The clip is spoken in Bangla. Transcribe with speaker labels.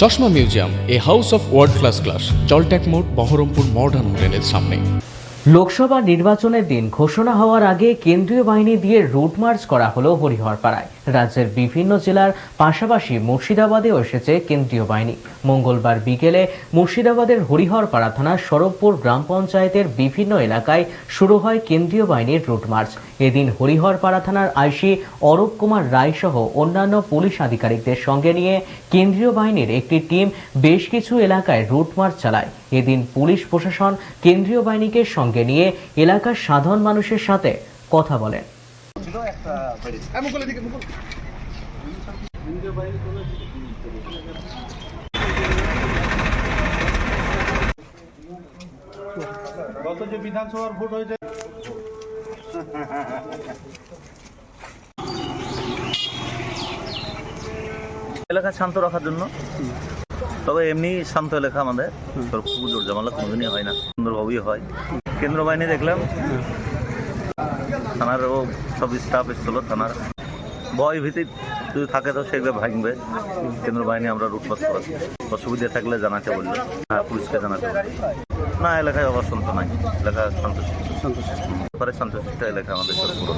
Speaker 1: চশমা museum, a house of world class class জলট্যাক মোড়, বহরমপুর মডার্ন হোটেলের সামনে।
Speaker 2: লোকসভা নির্বাচনের দিন ঘোষণা হওয়ার আগে কেন্দ্রীয় বাহিনী দিয়ে রুট মার্চ করা হলো হরিহরপাড়ায়। রাজ্যের বিভিন্ন জেলার পাশাপাশি মুর্শিদাবাদেও এসেছে কেন্দ্রীয় বাহিনী। মঙ্গলবার বিকেলে মুর্শিদাবাদের হরিহরপাড়া থানার সরবপুর গ্রাম পঞ্চায়েতের বিভিন্ন এলাকায় শুরু হয় কেন্দ্রীয় বাহিনীর রুট মার্চ। এদিন হরিহরপাড়া থানার আইসি অরূপ কুমার রায় সহ অন্যান্য পুলিশ আধিকারিকদের সঙ্গে নিয়ে কেন্দ্রীয় বাহিনীর একটি টিম বেশ কিছু এলাকায় রুট মার্চ চালায়। এদিন পুলিশ প্রশাসন কেন্দ্রীয় বাহিনীকে সঙ্গে নিয়ে এলাকার সাধারণ মানুষের সাথে কথা বলেন।
Speaker 3: গত যে বিধানসভার ভোট হয়েছে
Speaker 4: এলাকা শান্ত রাখার জন্য। তবে এমনি শান্ত এলাকা আমাদের। তোর পুজোর জামালা কোনোদিনই হয় না। সুন্দরভাবেই হয়। কেন্দ্র বাহিনী দেখলাম। থানারও সব স্টাফ এসেছিল থানার। ভয় ভীতি যদি থাকে তো সেগুলো ভাঙবে। কেন্দ্র বাহিনী আমরা রুটপাত করা। অসুবিধা থাকলে জানাতে বলল হ্যাঁ পুলিশকে জানাতে না এলাকায় অবসন্ত নাই। এলাকা সন্তুষ্ট। সন্তুষ্ট এলাকা আমাদের সব পুরো।